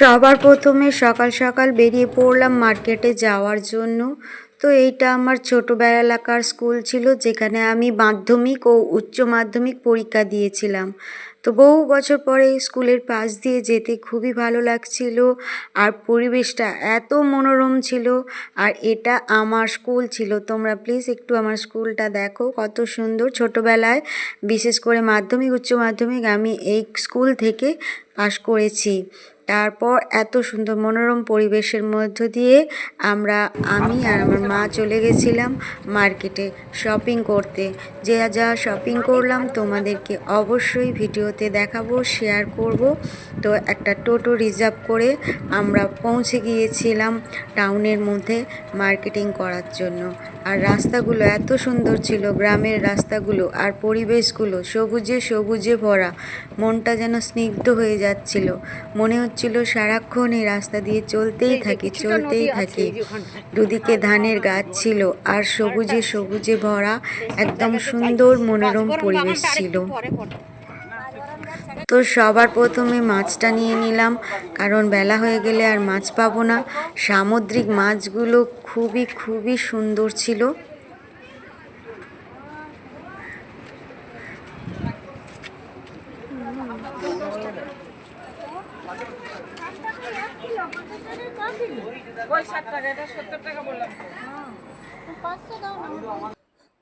সবার প্রথমে সকাল সকাল বেরিয়ে পড়লাম মার্কেটে যাওয়ার জন্য। তো এইটা আমার ছোটোবেলাকার স্কুল ছিল, যেখানে আমি মাধ্যমিক ও উচ্চ মাধ্যমিক পরীক্ষা দিয়েছিলাম। তো বহু বছর পরে স্কুলের পাশ দিয়ে যেতে খুবই ভালো লাগছিল, আর পরিবেশটা এত মনোরম ছিল, আর এটা আমার স্কুল ছিল। তোমরা প্লিজ একটু আমার স্কুলটা দেখো, কত সুন্দর। ছোটোবেলায় বিশেষ করে মাধ্যমিক, উচ্চ মাধ্যমিক আমি এই স্কুল থেকে পাশ করেছি। তারপর এত সুন্দর মনোরম পরিবেশের মধ্য দিয়ে আমরা, আমি আর আমার মা চলে গেছিলাম মার্কেটে শপিং করতে। যে যা শপিং করলাম তোমাদেরকে অবশ্যই ভিডিওতে দেখাবো শেয়ার করব। তো একটা টোটো রিজার্ভ করে আমরা পৌঁছে গিয়েছিলাম টাউনের মধ্যে মার্কেটিং করার জন্য। আর রাস্তাগুলো এত সুন্দর ছিল, গ্রামের রাস্তাগুলো আর পরিবেশগুলো সবুজে সবুজে ভরা। মনটা যেন স্নিগ্ধ হয়ে যাচ্ছিল। মনে হচ্ছিল সারাক্ষণ এই রাস্তা দিয়ে চলতেই থাকি চলতেই থাকি। দুদিকে ধানের গাছ ছিল আর সবুজে সবুজে ভরা একদম সুন্দর মনোরম পরিবেশ ছিল। তো সবার প্রথমে মাছটা নিয়ে নিলাম কারণ বেলা হয়ে গেলে আর মাছ পাবো না। সামুদ্রিক মাছগুলো খুবই খুবই সুন্দর ছিল।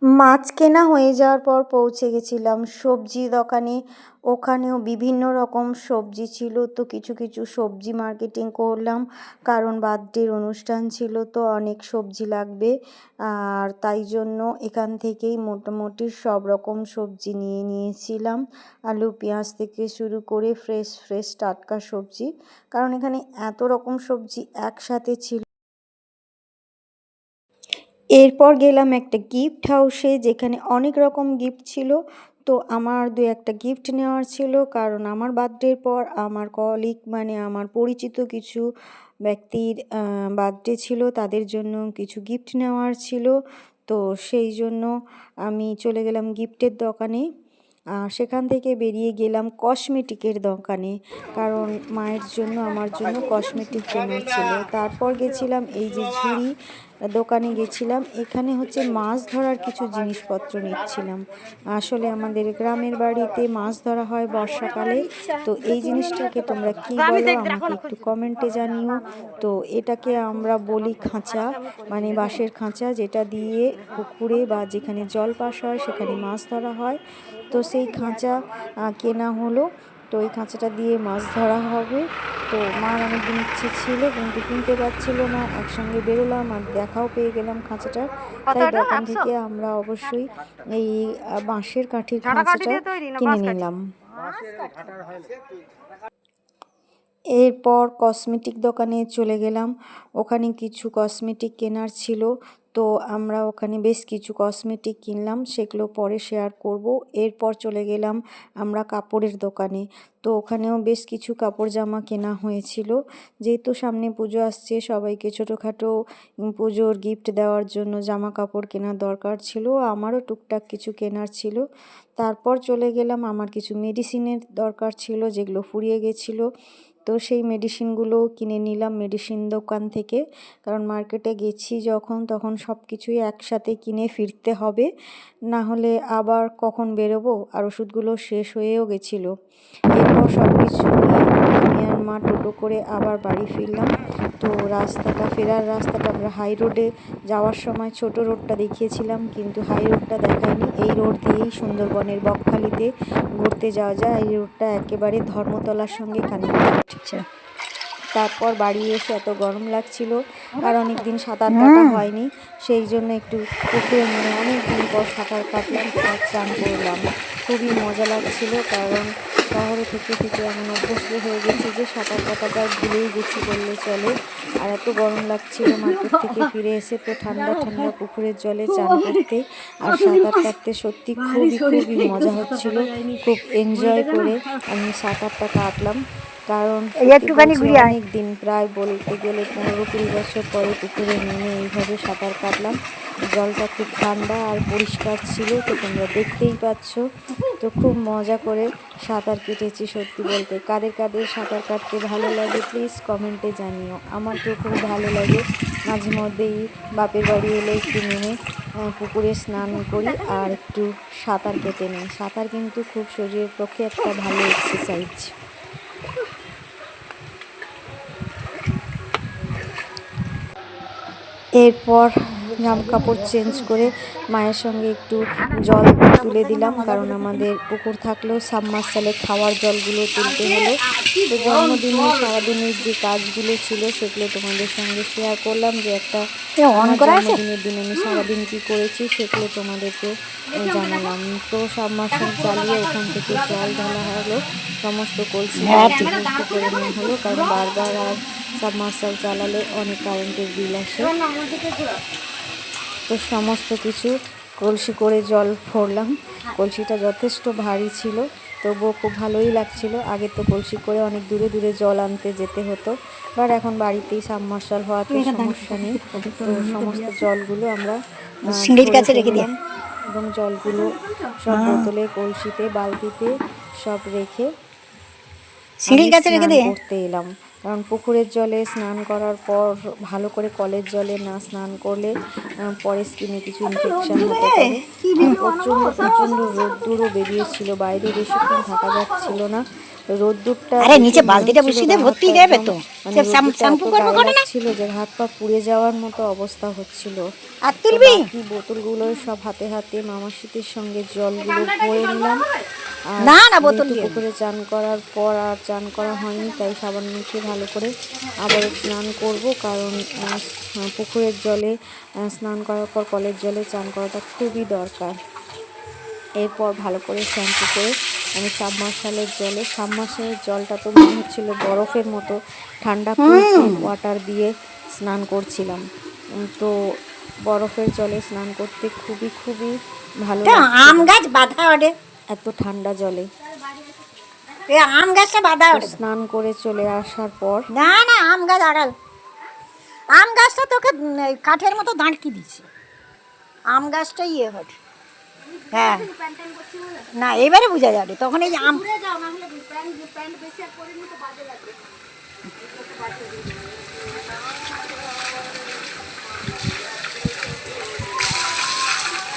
মাছ কেনা হয়ে যাওয়ার পর পৌঁছে গেছিলাম সবজি দোকানে। ওখানেও বিভিন্ন রকম সবজি ছিল তো কিছু কিছু সবজি মার্কেটিং করলাম, কারণ বার্থডের অনুষ্ঠান ছিল তো অনেক সবজি লাগবে। আর তাই জন্য এখান থেকেই মোটামুটি সব রকম সবজি নিয়ে নিয়েছিলাম। আলু, পেঁয়াজ থেকে শুরু করে ফ্রেশ ফ্রেশ টাটকা সবজি, কারণ এখানে এত রকম সবজি একসাথে ছিল। এরপর গেলাম একটা গিফট হাউসে যেখানে অনেক রকম গিফট ছিল। তো আমার দু একটা গিফট নেওয়ার ছিল, কারণ আমার বার্থডের পর আমার কলিগ মানে আমার পরিচিত কিছু ব্যক্তির বার্থডে ছিল, তাদের জন্য কিছু গিফট নেওয়ার ছিল। তো সেই জন্য আমি চলে গেলাম গিফটের দোকানে। সেখান থেকে বেরিয়ে গেলাম কসমেটিকের দোকানে, কারণ মায়ের জন্য, আমার জন্য কসমেটিক কেনার ছিল। তারপর গেছিলাম এই যে ঝুড়ি দোকানে গেছিলাম। এখানে হচ্ছে মাছ ধরার কিছু জিনিসপত্র নিচ্ছিলাম। আসলে আমাদের গ্রামের বাড়িতে মাছ ধরা হয় বর্ষাকালে। তো এই জিনিসটাকে তোমরা কি বলো? আমাকে একটু কমেন্টে জানিও। তো এটাকে আমরা বলি খাঁচা মানে বাঁশের খাঁচা যেটা দিয়ে পুকুরে বা যেখানে জল পাস হয় সেখানে মাছ ধরা হয়। তো সেই খাঁচা কেনা হলো। তো ওই খাঁচাটা দিয়ে মাছ ধরা হবে। তো মার অনেকদিন ইচ্ছে ছিল কিন্তু কিনতে পারছিল না। একসঙ্গে বেরোলাম আর দেখাও পেয়ে গেলাম খাঁচাটা তাই দোকান থেকে আমরা অবশ্যই এই বাঁশের কাঠির খাঁচাটা কিনে নিলাম। এরপর কসমেটিক দোকানে চলে গেলাম। ওখানে কিছু কসমেটিক কেনার ছিল। তো আমরা ওখানে বেশ কিছু কসমেটিক কিনলাম, সেগুলো পরে শেয়ার করব। এরপর চলে গেলাম আমরা কাপড়ের দোকানে। তো ওখানেও বেশ কিছু কাপড় জামা কেনা হয়েছিল। যেহেতু সামনে পুজো আসছে, সবাইকে ছোটোখাটো পুজোর গিফট দেওয়ার জন্য জামা কাপড় কেনার দরকার ছিল। আমারও টুকটাক কিছু কেনার ছিল। তারপর চলে গেলাম, আমার কিছু মেডিসিনের দরকার ছিল, যেগুলো ফুরিয়ে গেছিল। তো সেই মেডিসিনগুলো কিনে নিলাম মেডিসিন দোকান থেকে। কারণ মার্কেটে গেছি যখন, তখন সব কিছুই একসাথে কিনে ফিরতে হবে। না হলে আবার কখন বেরোবো? আর ওষুধগুলো শেষ হয়েও গেছিল। এরপর সব কিছু নিয়ে আমি আর মা টোটো করে আবার বাড়ি ফিরলাম। তো রাস্তাটা ফেরার রাস্তাটা আমরা হাই রোডে যাওয়ার সময় ছোট রোডটা দেখিয়েছিলাম কিন্তু হাই রোডটা দেখায়নি। এই রোড দিয়েই সুন্দরবনের বকখালিতে ঘুরতে যাওয়া যায়। এই রোডটা একেবারে ধর্মতলার সঙ্গে কানেক্টেড তারপর বাড়ি এসে এত গরম লাগছিল আর অনেক দিন সাঁতার কাটা হয়নি। সেই জন্য একটু পুকুরে মানে অনেক দিন পর সাঁতার কাটলাম আর চান করলাম। খুবই মজা লাগছিল কারণ শহরে থেকে থেকে এমন অভ্যস্ত হয়ে গেছি যে সাঁতার কাটাটা ভুলেই গেছি বললে চলে। আর এত গরম লাগছিল মার্কেট থেকে ফিরে এসে তো ঠান্ডা ঠান্ডা পুকুরের জলে চান করতে। আর সাঁতার কাটতে সত্যি খুবই খুবই মজা হচ্ছিল। খুব এনজয় করে আমি সাঁতারটা কাটলাম। কারণ এই একটুখানি আয়। অনেক দিন প্রায় বলতে গেলে পনেরো কুড়ি বছর পরে পুকুরে নেমে এইভাবে সাঁতার কাটলাম। জলটা খুব ঠান্ডা আর পরিষ্কার ছিল তো তোমরা দেখতেই পাচ্ছ। তো খুব মজা করে সাঁতার কেটেছি সত্যি বলতে। কাদের কাদের সাঁতার কাটতে ভালো লাগে প্লিজ কমেন্টে জানিও। আমার তো খুব ভালো লাগে। মাঝে মধ্যেই বাপের বাড়ি এলে একটু নেমে পুকুরে স্নান করি আর একটু সাঁতার কেটে নিই। সাঁতার কিন্তু খুব শরীরের পক্ষে একটা ভালো এক্সারসাইজ এরপর জামা কাপড় চেঞ্জ করে মায়ের সঙ্গে একটু জল তুলে দিলাম, কারণ আমাদের পুকুর থাকলেও সাবমার্সালে খাওয়ার জলগুলো তুলতে হলো। তো জন্মদিনে সারাদিনের যে কাজগুলো ছিল সেগুলো তোমাদের সঙ্গে শেয়ার করলাম যে একটা? জন্মদিনের দিন আমি সারাদিন কী করেছি সেগুলো তোমাদেরকে জানালাম। তো সাবমার্সাল চালিয়ে ওখান থেকে জল ঢালা হলো। সমস্ত কলসি হ্যাঁ, করে নেওয়া হলো কারণ বারবার আর সাবমার্সাল চালালে অনেক কারেন্টের বিল আসে। তো সমস্ত কিছু কলসি করে জল ভরলাম। কলসিটা যথেষ্ট ভারী ছিল। তবুও খুব ভালোই লাগছিল। আগে তো কলসি করে অনেক দূরে দূরে জল আনতে যেতে হতো। বাট এখন বাড়িতেই সাবমার্শাল হওয়াতে সমস্যা নেই। তো সমস্ত জলগুলো আমরা সিঁড়ির কাছে রেখে দিলাম এবং জলগুলো সব বোতলে কলসিতে বালতিতে সব রেখে সিঁড়ির কাছে রেখে দিয়ে? উঠতে করতে এলাম। কারণ পুকুরের জলে স্নান করার পর ভালো করে কলের জলে না স্নান করলে পরে স্কিনে কিছু ইনফেকশন হতে পারে। প্রচণ্ড প্রচণ্ড রোদ্দুরও বেরিয়েছিল বাইরে বেশিক্ষণ থাকা যাচ্ছিল না। রোদ্দুরটা আরে নিচে বালতিটা বসিয়ে দে, ভর্তি দেবে তো। মানে শ্যাম্পু করবে করে না? লাগছিল যে হাত পা পুড়ে যাওয়ার মতো অবস্থা হচ্ছিল আর তুলবি বাকি বোতলগুলো সব হাতে হাতে মামা শীতের সঙ্গে জলগুলো ভরে নিলাম আর না, না, বোতল। পুকুরে চান করার পর আর চান করা হয়নি তাই সাবান মুখে ভালো করে আবার স্নান করব কারণ পুকুরের জলে স্নান করার পর কলের জলে চান করাটা খুবই দরকার এরপর ভালো করে শ্যাম্পু করে আমি সাবমার্শালের জলে। সাবমার্শালের জলটা তো মনে হচ্ছিল বরফের মতো। ঠান্ডা ওয়াটার দিয়ে স্নান করছিলাম। তো বরফের জলে স্নান করতে খুবই খুবই ভালো আম গাছ বাধা ওঠে। এত ঠান্ডা জলে। আম গাছটা বাধা ওঠে। স্নান করে চলে আসার পর না না আম গাছ আড়াল। আম গাছটা তোকে কাঠের মতো দাঁড়কি দিচ্ছে? আম গাছটা ইয়ে হচ্ছে। হ্যাঁ। না এবারে বোঝা যাবে তখন এই আম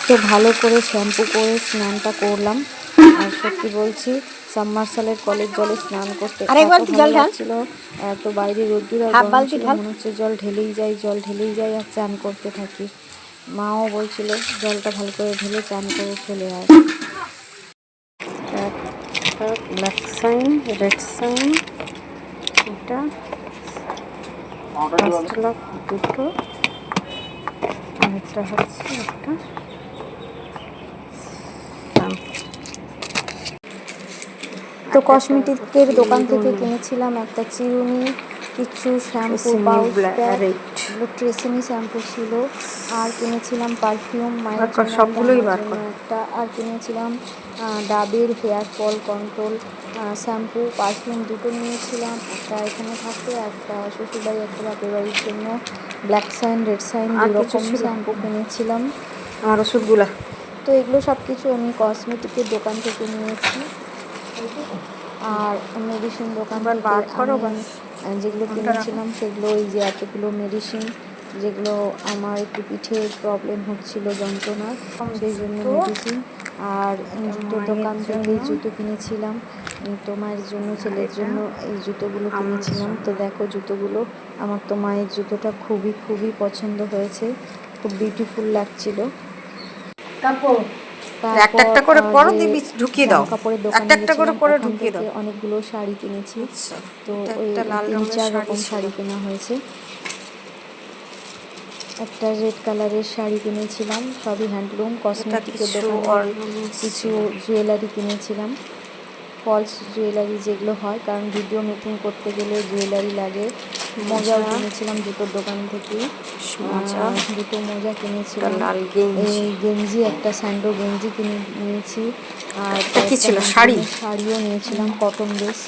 তো ভালো করে শ্যাম্পু করে স্নানটা করলাম। আর সত্যি বলছি সাবমার্সালের কলের জলে স্নান করতে জল ঢাল। লাগছিল। বাইরে রোদ্দুর আর ছিল। মনে হচ্ছে জল ঢেলেই যায় জল ঢেলেই যায় আর চান করতে থাকি। মাও বলছিল জলটা ভালো করে ঢেলে চান করে চলে আয়। একটা ব্ল্যাক সাইন রেড সাইন এটা পাঁচটা দুটো আর একটা হচ্ছে একটা তো কসমেটিকের দোকান থেকে কিনেছিলাম একটা চিরুনি কিছু shampoo Tresemme black Tresemme shampoo ছিল আর কিনেছিলাম পারফিউম মায়ের সবগুলোই বার একটা আর কিনেছিলাম ডাবের hair fall control shampoo perfume দুটো নিয়েছিলাম একটা এখানে থাকে একটা শ্বশুরবাড়ি একটা বাপের বাড়ির জন্য ব্ল্যাক সাইন রেড সাইন আর দু কিছু রকম ছিল? শ্যাম্পু কিনেছিলাম। আমার ওষুধগুলা। তো এগুলো সব কিছু আমি কসমেটিকের দোকান থেকে নিয়েছি। আর মেডিসিন দোকান বার করো। আহ, যেগুলো কিনেছিলাম সেগুলো ওই যে এতগুলো মেডিসিন যেগুলো আমার একটু পিঠে প্রবলেম হচ্ছিল যন্ত্রণার সেই জন্য মেডিসিন আর জুতোর দোকান থেকে জুতো কিনেছিলাম। উম, তো মায়ের জন্য ছেলের জন্য এই জুতোগুলো কিনেছিলাম। তো দেখো জুতোগুলো আমার তো মায়ের জুতোটা খুবই খুবই পছন্দ হয়েছে। খুব বিউটিফুল লাগছিল। তারপর? একটা একটা করে পরো দিয়ে বিচ- ঢুকিয়ে দাও। একটা দোকানে একটা করে পরে ঢুকিয়ে দাও। অনেকগুলো শাড়ি কিনেছি। আচ্ছা, তো একটা লাল রঙের শাড়ি রকম শাড়ি কেনা হয়েছে। একটা রেড কালারের শাড়ি কিনেছিলাম সবই হ্যান্ডলুম কসমেটিকের কিছু কিছু জুয়েলারি কিনেছিলাম। ফলস জুয়েলারি যেগুলো হয় কারণ ভিডিও মেকিং করতে গেলে জুয়েলারি লাগে। মোজাও মোজা। কিনেছিলাম জুতোর দোকান থেকে মোজা। দুটো মোজা কিনেছিলাম লাল গেঞ্জি। গেঞ্জি একটা স্যান্ডো গেঞ্জি কিনে নিয়েছি আর কি ছিল? শাড়ি? শাড়িও নিয়েছিলাম কটন বেস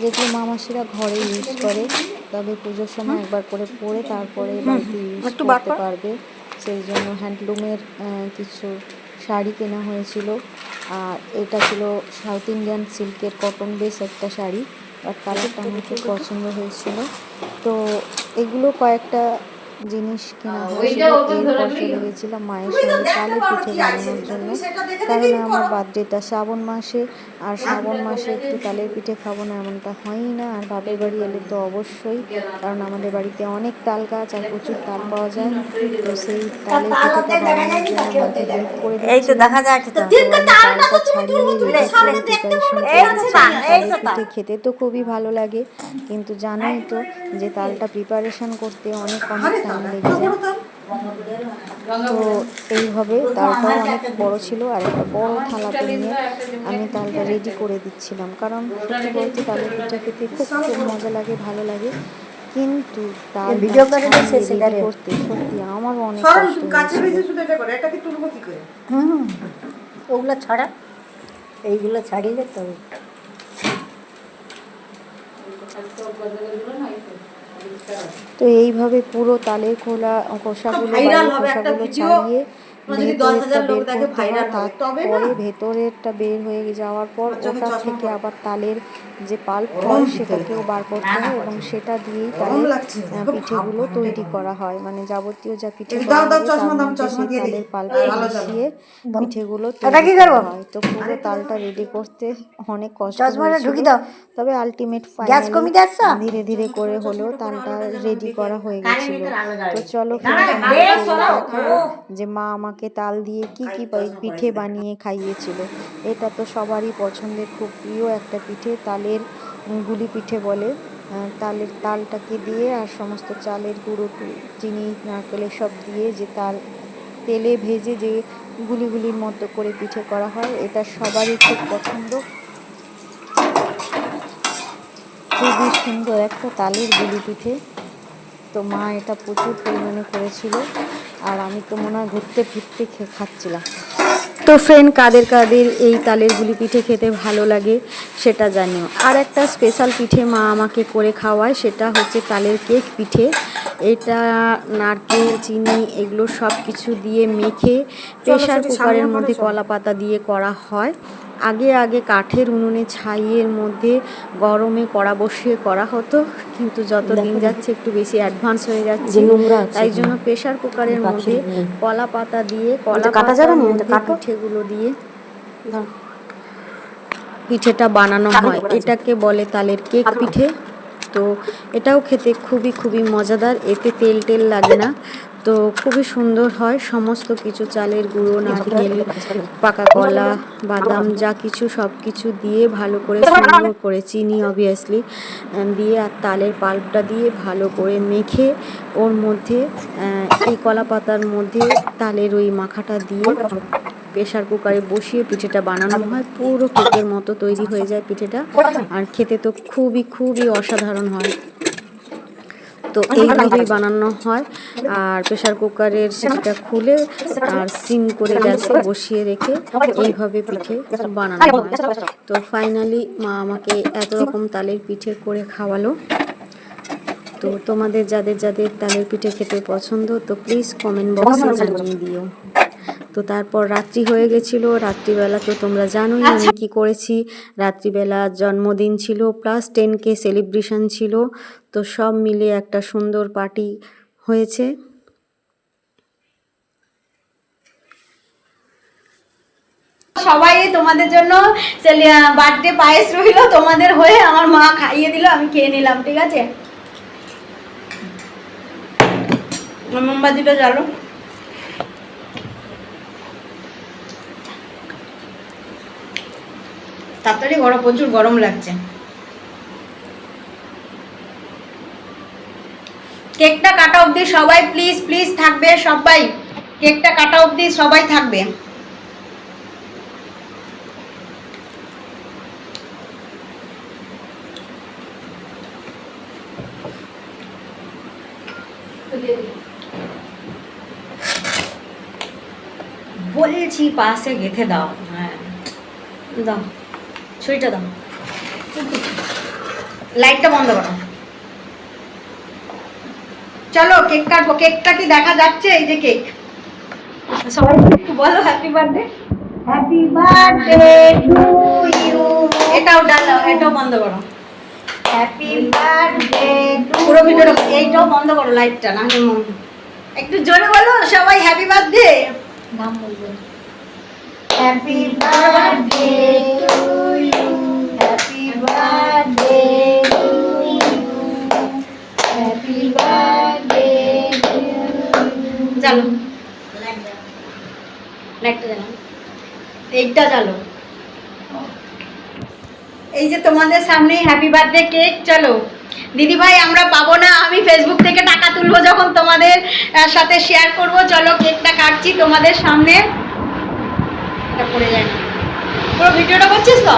যেগুলো মা মাসিরা ঘরে ইউজ করে তবে পুজোর সময় একবার করে পরে তারপরে বাড়িতে ইউজ করতে পারবে সেই জন্য হ্যান্ডলুমের কিছু শাড়ি কেনা হয়েছিল আর এটা ছিল সাউথ ইন্ডিয়ান সিল্কের কটন বেস একটা শাড়ি আর কালারটা আমার খুব পছন্দ হয়েছিল। তো এগুলো কয়েকটা জিনিস কেনা হয়েছিল গেছিলাম মায়ের সঙ্গে তালে পিঠে বানানোর জন্য। কারণ আমার বার্থডেটা শ্রাবণ মাসে আর শ্রাবণ মাসে একটু তালের পিঠে খাব না এমনটা হয়ই না আর বাপের বাড়ি এলে তো অবশ্যই কারণ আমাদের বাড়িতে অনেক তাল গাছ আর প্রচুর তাল পাওয়া যায়। তো সেই তালের পিঠেটা বানানোর জন্য করে এই তো দেখা প্রিপারেশন পিঠে খেতে তো খুবই ভালো লাগে কিন্তু জানোই তো যে তালটা প্রিপারেশন করতে অনেক অনেক যায় তো এইভাবে তালটা অনেক বড় ছিল আর একটা বড় থালাতে নিয়ে আমি তালটা রেডি করে দিচ্ছিলাম। কারণ সত্যি বলতে তালের পিঠা খেতে খুব খুব মজা লাগে ভালো লাগে। কিন্তু তার ভিডিও করতে সত্যি আমারও অনেক কষ্ট কাছে হয়েছিল। শুধু এটা করে এটাকে তুলবো কি করে? হুম। ওগুলো ছাড়া এইগুলো ছাড়িয়ে তো তো এইভাবে পুরো তালের খোলা খোসাগুলো খোসাগুলো। ছাড়িয়ে দশ ভেতরেরটা বের হয় হয়ে যাওয়ার পর ওটা থেকে আবার তালের যে পাল্প হয় সেটাকেও বার করতে হয় এবং সেটা দিয়েই তালের পিঠেগুলো তৈরি করা হয়। মানে যাবতীয় যা পিঠে দিয়ে তালের পাল্প মিশিয়ে পিঠেগুলো তৈরি করা হয়। তো পুরো তালটা রেডি করতে অনেক কষ্ট। তবে আলটিমেট গ্যাস কমিয়ে যাচ্ছ? ধীরে ধীরে করে হলেও তালটা রেডি করা হয়ে গেছিল। তো চলো যে মা আমাকে তাল দিয়ে কি কি পিঠে বানিয়ে খাইয়েছিল। এটা তো সবারই পছন্দের খুব প্রিয় একটা পিঠে। তালের গুলি পিঠে বলে। তালের তালটাকে দিয়ে আর সমস্ত চালের গুঁড়ো চিনি নারকেলের সব দিয়ে যে তাল তেলে ভেজে যে গুলিগুলির মতো করে পিঠে করা হয় এটা সবারই খুব পছন্দ। খুবই সুন্দর একটা তালের গুলি পিঠে। তো মা এটা প্রচুর পরিমাণে করেছিল। আর আমি তো মনে হয় ঘুরতে ফিরতে খাচ্ছিলাম। তো ফ্রেন্ড কাদের কাদের এই তালের গুলি পিঠে খেতে ভালো লাগে সেটা জানিও। আর একটা স্পেশাল পিঠে মা আমাকে করে খাওয়ায় সেটা হচ্ছে তালের কেক পিঠে। এটা নারকেল চিনি এগুলো সব কিছু দিয়ে মেখে প্রেশার কুকারের মধ্যে কলা পাতা দিয়ে করা হয়। আগে আগে কাঠের উনুনে ছাইয়ের মধ্যে গরমে কড়া বসিয়ে করা হতো কিন্তু যত দিন যাচ্ছে একটু বেশি অ্যাডভান্স হয়ে যাচ্ছে। তাই জন্য প্রেশার কুকারের মধ্যে কলা পাতা দিয়ে কলা কাটা যাবে না? পিঠেগুলো দিয়ে পিঠেটা বানানো হয়। এটাকে বলে তালের কেক পিঠে। তো এটাও খেতে খুবই খুবই মজাদার। এতে তেল টেল লাগে না। তো খুবই সুন্দর হয়। সমস্ত কিছু, চালের গুঁড়ো, নারকেল, পাকা কলা, বাদাম, যা কিছু, সব কিছু দিয়ে ভালো করে সুন্দর করে চিনি অবভিয়াসলি দিয়ে আর তালের পাল্পটা দিয়ে ভালো করে মেখে ওর মধ্যে এই কলা পাতার মধ্যে তালের ওই মাখাটা দিয়ে প্রেশার কুকারে বসিয়ে পিঠেটা বানানো হয়। পুরো কেকের মতো তৈরি হয়ে যায় পিঠেটা। আর খেতে তো খুবই খুবই অসাধারণ হয়। তো এইভাবেই বানানো হয়। আর প্রেশার কুকারের সেটা খুলে আর সিম করে গ্যাসে বসিয়ে রেখে এইভাবে পিঠে বানানো হয়। তো ফাইনালি মা আমাকে এত রকম তালের পিঠে করে খাওয়ালো। তো তোমাদের যাদের যাদের তালের পিঠে খেতে পছন্দ তো প্লিজ কমেন্ট বক্সে জানিয়ে দিও। তো তারপর রাত্রি হয়ে গেছিল রাত্রিবেলা তো তোমরা জানোই আমি কি করেছি। রাত্রিবেলা জন্মদিন ছিল প্লাস টেন কে সেলিব্রেশন ছিল তো সব মিলে একটা সুন্দর পার্টি হয়েছে। সবাই তোমাদের জন্য বার্থডে পায়েস রইল তোমাদের হয়ে আমার মা খাইয়ে দিল আমি খেয়ে নিলাম ঠিক আছে? মোমবাতিটা জ্বালো। তাড়াতাড়ি গরম, প্রচুর গরম লাগছে। কেকটা কাটা অবধি সবাই প্লিজ প্লিজ থাকবে সবাই। কেকটা কাটা অবধি সবাই থাকবে। বলছি পাশে গেথে দাও। হ্যাঁ। দাও। ছুরিটা দাও। লাইটটা বন্ধ করো। চলো কেক কাটবো। কেকটা কি দেখা যাচ্ছে? এই যে কেক। সবাই একটু বলো happy birthday happy birthday to you এটাও ডাল এটাও বন্ধ করো। হ্যাপি বার্থডে পুরো ভিডিওটা এইটাও বন্ধ করো লাইটটা না একটু জোরে বলো সবাই হ্যাপি বার্থডে নাম বলবেন হ্যাপি বার্থডে টু ইউ এইটা জ্বালো এই যে তোমাদের সামনে হ্যাপি বার্থডে কেক চলো। দিদি ভাই আমরা পাবো না, আমি ফেসবুক থেকে টাকা তুলবো যখন তোমাদের সাথে শেয়ার করব। চলো কেকটা কাটছি তোমাদের সামনে। এটা পড়ে যায় না। পুরো ভিডিওটা করছিস তো?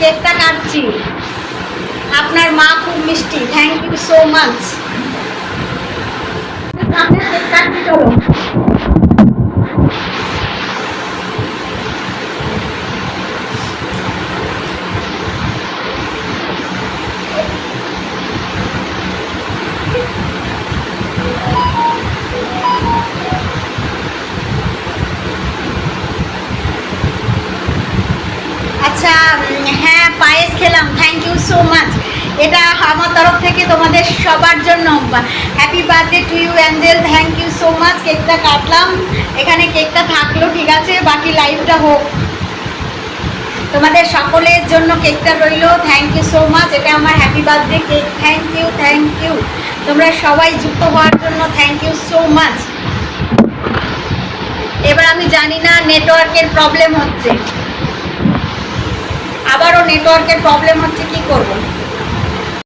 কেকটা কাটছি। আপনার মা খুব মিষ্টি thank you so much cake কাটছি, চলো। পায়েস খেলাম থ্যাংক ইউ সো মাচ এটা আমার তরফ থেকে তোমাদের সবার জন্য। Happy birthday to you angel thank you so much কেকটা কাটলাম, এখানে কেকটা থাকল, ঠিক আছে, বাকি লাইভটা হোক। তোমাদের সকলের জন্য কেকটা রইল থ্যাংক ইউ সো মাচ এটা আমার happy birthday cake thank you thank you তোমরা সবাই যুক্ত হওয়ার জন্য থ্যাংক ইউ সো মাচ এবার আমি জানি না নেটওয়ার্কের প্রবলেম হচ্ছে। আবারও নেটওয়ার্কের প্রবলেম হচ্ছে কি করব?